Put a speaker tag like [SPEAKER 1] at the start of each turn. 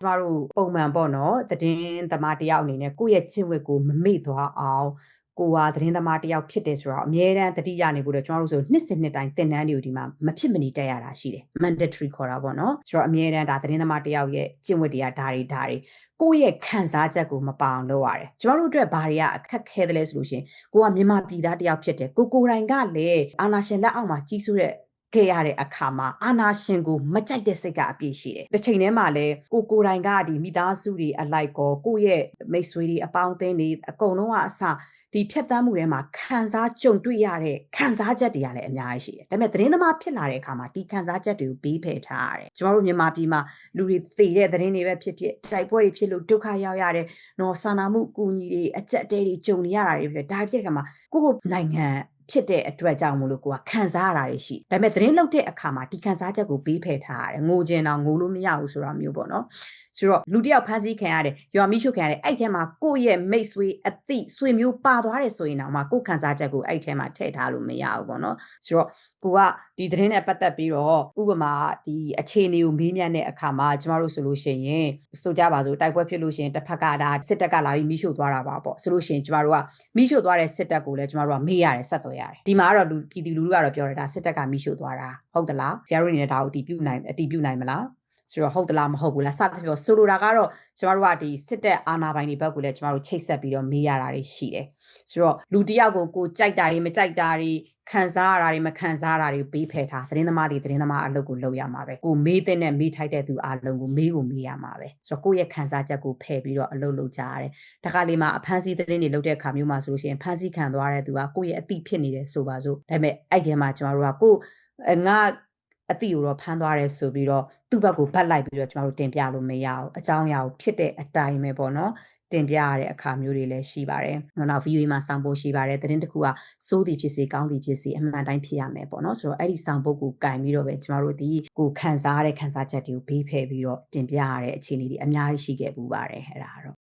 [SPEAKER 1] ကျမတို့ပုံမှန်ပေါ့နော်သတင်းသမားတယောက်အနေနဲ့ကိုယ့်ရဲ့ချင်းဝက်ကိုမမေ့သွားအောင် ကိုကသတင်းသမားတယောက်ဖြစ်တယ်ဆိုတော့အမြဲတမ်းတတိယနေဖို့တော့ကျွန်တော်တို့ဆိုနှစ်စဉ်နှစ်တိုင်းသင်တန်းတွေကိုဒီမှာမဖြစ်မနေတက်ရတာရှိတယ် mandatory ခေါ်တာပေါ့နော်ဆိုတော့အမြဲတမ်းဒါသတင်းသမားတယောက်ရဲ့ကျင့်ဝတ်တွေကဒါတွေဒါတွေကိုယ့်ရဲ့ခံစားချက်ကိုမပအောင်လုပ်ရတယ်ကျွန်တော်တို့အတွက်ဘာတွေကအခက်ခဲတယ်လဲဆိုလို့ရှိရင်ကိုကမြန်မာပြည်သားတယောက်ဖြစ်တယ်ကိုကိုယ်တိုင်ကလည်းအာနာရှင်လက်အောက်မှာကြီးစိုးတဲ့ ခဲ့ရတဲ့အခါမှာအာနာရှင်ကိုမကြိုက်တဲ့စိတ်ကအပြည့်ရှိတယ်။တစ်ချိန်တည်းမှာလည်းကိုကိုယ်တိုင်ကဒီမိသားစုတွေအလိုက်ကောကိုယ့်ရဲ့မိတ်ဆွေတွေအပေါင်းအသင်းတွေအကုန်လုံးကအစဒီဖြတ်သန်းမှုထဲမှာခံစားကြုံတွေ့ရတဲ့ခံစားချက်တွေကလည်းအများကြီးရှိတယ်။ဒါပေမဲ့သတင်းသမားဖြစ်လာတဲ့အခါမှာဒီခံစားချက်တွေကိုဘေးဖယ်ထားရတယ်။ကျွန်တော်တို့မြန်မာပြည်မှာလူတွေသိတဲ့သတင်းတွေပဲဖြစ်ဖြစ်တိုက်ပွဲတွေဖြစ်လို့ဒုက္ခရောက်ရတဲ့နော်စာနာမှုအကူအညီတွေအကြက်တဲတွေကြုံနေရတာတွေဖြစ်ဒါဖြစ်တဲ့အခါမှာကိုယ့်နိုင်ငံ ဖြစ်တဲ့အတွက်ကြောင့်မလို့ကိုကခံစားရတာတွေရှိဒါပေမဲ့သတင်းလုပ်တဲ့အခါမှာဒီခံစားချက်ကိုဘေးဖယ်ထားရတယ်ငိုကျင်တော့ငိုလို့မရဘူးဆိုတာမျိုးပေါ့နော်ဆိုတော့လူတယောက်ဖမ်းဆီးခံရတယ်ရွာမိရှုခံရတယ်အဲ့ထဲမှာကိုယ့်ရဲ့မိတ်ဆွေအသိဆွေမျိုးပါသွားတယ်ဆိုရင်တော့မှကိုယ်ခံစားချက်ကိုအဲ့ထဲမှာထည့်ထားလို့မရဘူးပေါ့နော်ဆိုတော့ကိုကဒီသတင်းနဲ့ပတ်သက်ပြီးတော့ဥပမာဒီအခြေအနေကိုမေးမြန်းတဲ့အခါမှာကျမတို့ဆိုလို့ရှိရင်ဆိုကြပါစို့တိုက်ပွဲဖြစ်လို့ရှိရင်တစ်ဖက်ကဒါစစ်တပ်ကလာပြီးမိရှုသွားတာပါပေါ့ဆိုလို့ရှိရင်ကျမတို့ကမိရှုသွားတဲ့စစ်တပ်ကိုလည်းကျမတို့ကမေးရတယ်ဆက်သွယ်ရတယ်ဒီမှာကတော့လူပြည်သူလူထုကတော့ပြောတယ်ဒါစစ်တပ်ကမိရှုသွားတာဟုတ်သလားဆရာတို့အနေနဲ့ဒါကိုအတည်ပြုနိုင်အတည်ပြုနိုင်မလားဆိုတော့ဟုတ်သလားမဟုတ်ဘူးလားစသဖြင့်ပြောဆိုလိုတာကတော့ကျမတို့ကဒီစစ်တပ်အာဏာပိုင်တွေဘက်ကလည်းကျမတို့ချိတ်ဆက်ပြီးတော့မေးရတာတွေရှိတယ်ဆိုတော့လူတယောက်ကိုကိုကြိုက်တာတွေမကြိုက်တာတွေ ခံစားရတာတွေမခံစားရတာတွေပေးဖယ်ထားသတင်းသမားတွေသတင်းသမားအလုပ်ကိုလုပ်ရမှာပဲကိုမေးတဲ့နဲ့မေးထိုက်တဲ့သူအားလုံးကိုမေးကိုမေးရမှာပဲဆိုတော့ကိုယ့်ရဲ့ခံစားချက်ကိုဖယ်ပြီးတော့အလုပ်လုပ်ကြရတယ်တခါလေမှာအဖမ်းဆီးသတင်းတွေလုပ်တဲ့အခါမျိုးမှာဆိုလို့ရှိရင်ဖမ်းဆီးခံသွားတဲ့သူကကိုယ့်ရဲ့အတိဖြစ်နေတယ်ဆိုပါစို့ဒါပေမဲ့အဲ့ဒီမှာကျမတို့ကကိုငါအတိကိုတော့ဖမ်းသွားတယ်ဆိုပြီးတော့သူ့ဘက်ကိုဗတ်လိုက်ပြီးတော့ကျမတို့တင်ပြလို့မရအောင်အကြောင်းအရာကိုဖြစ်တဲ့အတိုင်းပဲပေါ့နော်တင်ပြရတဲ့အခါမျိုးတွေလည်းရှိပါတယ်။နောက် video မှာစောင့်ဖို့ရှိပါတယ်။သတင်းတစ်ခုကစိုးသည်ဖြစ်စေကောင်းသည်ဖြစ်စေအမှန်တိုင်းဖြစ်ရမယ်ပေါ့နော်။ဆိုတော့အဲ့ဒီစောင့်ဖို့ကိုကင်ပြီးတော့ပဲကျမတို့ဒီကိုခံစားရတဲ့ခံစားချက်တွေကိုဘေးဖယ်ပြီးတော့တင်ပြရတဲ့အခြေအနေတွေအများကြီးရှိခဲ့ပူပါတယ်အဲ့ဒါကတော့